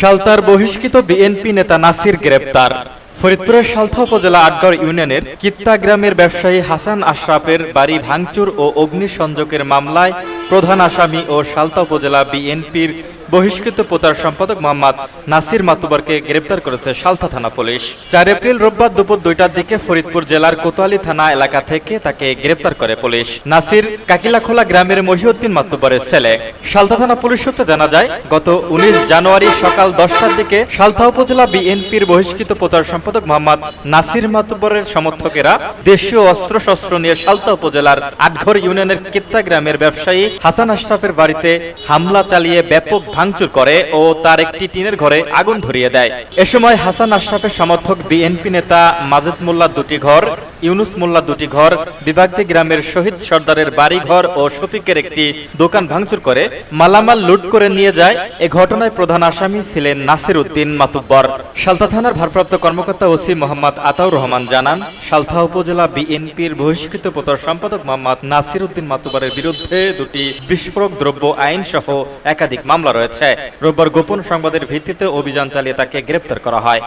সালতার বহিষ্কৃত বিএনপি নেতা নাসির গ্রেপ্তার। ফরিদপুরের সালথা উপজেলা আটগড় ইউনিয়নের কিত্তা গ্রামের ব্যবসায়ী হাসান আশরাফের বাড়ি ভাঙচুর ও অগ্নিসংযোগের মামলায় প্রধান আসামি ও সালতা উপজেলা বিএনপির বহিষ্কৃত প্রচার সম্পাদক মোহাম্মদ নাসির মাতুবারকে গ্রেপ্তার করেছে সালথা থানা পুলিশ। চার এপ্রিল রোববার দুপুর দুইটার দিকে ফরিদপুর জেলার কোতোয়ালি থানা এলাকা থেকে তাকে গ্রেপ্তার করে পুলিশ। নাসির কাকিলাখোলা গ্রামের মহিউদ্দিন মাতুব্বরের ছেলে। সালথা থানা পুলিশ সূত্রে জানা যায়, গত উনিশ জানুয়ারি সকাল দশটার দিকে সালথা উপজেলা বিএনপির বহিষ্কৃত প্রচার সম্পাদক মোহাম্মদ নাসির মাতুবরের সমর্থকেরা দেশীয় অস্ত্র শস্ত্র নিয়ে সালথা উপজেলার আটঘর ইউনিয়নের কিত্তা গ্রামের ব্যবসায়ী হাসান আশরাফের বাড়িতে হামলা চালিয়ে ব্যাপক ভাঙচুর করে ও তার একটি টিনের ঘরে আগুন ধরিয়ে দেয়। এ সময় হাসান আশরাফের সমর্থক বিএনপি নেতা মাজেদ মোল্লা দুটি ঘর ইউনুস মোল্লা দুটি ঘর বিভাগদি গ্রামের শহীদ সর্দারের বাড়ি ঘর ও শফিকের একটি দোকান ভাঙচুর করে মালামাল লুট করে নিয়ে যায়। এ ঘটনায় প্রধান আসামি ছিলেন নাসির উদ্দিন মাতুব্বর। সালথা থানার ভারপ্রাপ্ত কর্মকর্তা ওসি মোহাম্মদ আতাউর রহমান জানান সালথা উপজেলা বিএনপির বহিষ্কৃত প্রচার সম্পাদক মোহাম্মদ নাসির উদ্দিন মাতুব্বরের বিরুদ্ধে দুটি বিস্ফোরক দ্রব্য আইন সহ একাধিক মামলা রয়েছে। রোববার গোপন সংবাদের ভিত্তিতে অভিযান চালিয়ে তাকে গ্রেপ্তার করা হয়।